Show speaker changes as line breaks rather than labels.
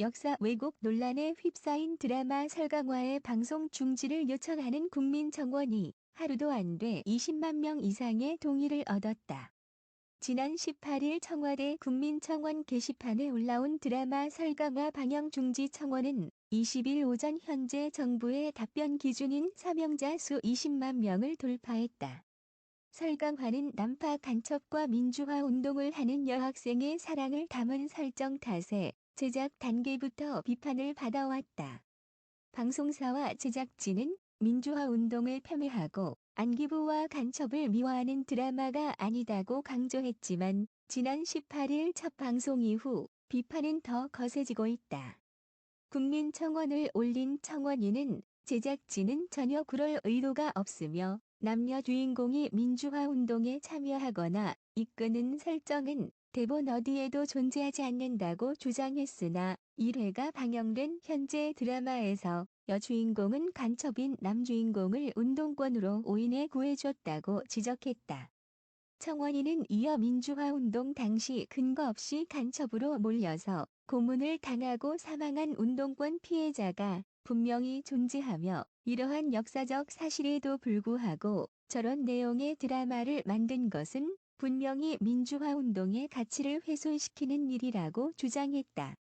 역사 왜곡 논란에 휩싸인 드라마 설강화의 방송 중지를 요청하는 국민청원이 하루도 안 돼 20만 명 이상의 동의를 얻었다. 지난 18일 청와대 국민청원 게시판에 올라온 드라마 설강화 방영 중지 청원은 20일 오전 현재 정부의 답변 기준인 사명자 수 20만 명을 돌파했다. 설강화는 난파 간첩과 민주화 운동을 하는 여학생의 사랑을 담은 설정 탓에 제작 단계부터 비판을 받아왔다. 방송사와 제작진은 민주화 운동을 폄훼하고 안기부와 간첩을 미화하는 드라마가 아니다고 강조했지만 지난 18일 첫 방송 이후 비판은 더 거세지고 있다. 국민청원을 올린 청원인은 제작진은 전혀 그럴 의도가 없으며 남녀 주인공이 민주화 운동에 참여하거나 이끄는 설정은 대본 어디에도 존재하지 않는다고 주장했으나 1회가 방영된 현재 드라마에서 여주인공은 간첩인 남주인공을 운동권으로 오인해 구해줬다고 지적했다. 청원인은 이어 민주화 운동 당시 근거 없이 간첩으로 몰려서 고문을 당하고 사망한 운동권 피해자가 분명히 존재하며 이러한 역사적 사실에도 불구하고 저런 내용의 드라마를 만든 것은 분명히 민주화 운동의 가치를 훼손시키는 일이라고 주장했다.